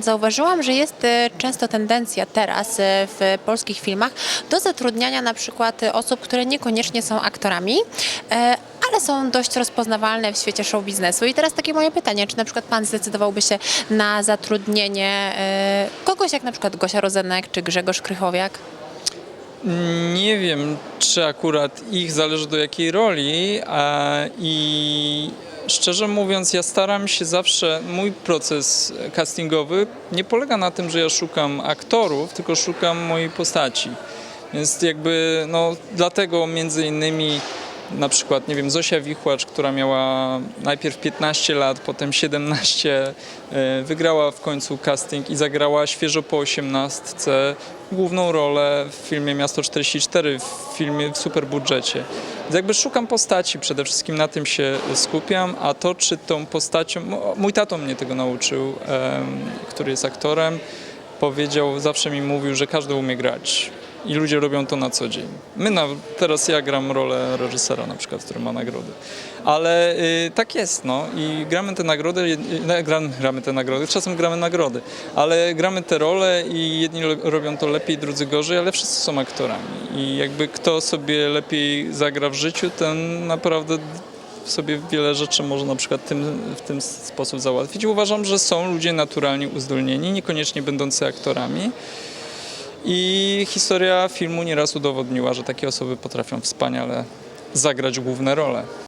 Zauważyłam, że jest e, często tendencja teraz e, w polskich filmach do zatrudniania na przykład osób, które niekoniecznie są aktorami, e, ale są dość rozpoznawalne w świecie show biznesu. I teraz takie moje pytanie, czy na przykład pan zdecydowałby się na zatrudnienie kogoś jak na przykład Gosia Rozenek czy Grzegorz Krychowiak? Nie wiem, czy akurat ich zależy do jakiej roli a, i szczerze mówiąc, ja staram się zawsze, mój proces castingowy nie polega na tym, że ja szukam aktorów, tylko szukam mojej postaci. Więc jakby, no dlatego między innymi na przykład, nie wiem, Zosia Wichłacz, która miała najpierw 15 lat, potem 17, e, wygrała w końcu casting i zagrała świeżo po 18 główną rolę w filmie Miasto 44, w filmie w superbudżecie. Jakby szukam postaci, przede wszystkim na tym się skupiam, a to czy tą postacią, mój tato mnie tego nauczył, który jest aktorem, powiedział, zawsze mi mówił, że każdy umie grać. I ludzie robią to na co dzień. My na, teraz ja gram rolę reżysera na przykład, który ma nagrody. Ale y, tak jest, no. I gramy te nagrody, y, gram, gramy te nagrody, czasem gramy nagrody, ale gramy te role i jedni robią to lepiej, drudzy gorzej, ale wszyscy są aktorami. I jakby kto sobie lepiej zagra w życiu, ten naprawdę sobie wiele rzeczy może na przykład tym, w ten sposób załatwić. Uważam, że są ludzie naturalnie uzdolnieni, niekoniecznie będący aktorami. I historia filmu nieraz udowodniła, że takie osoby potrafią wspaniale zagrać główne role.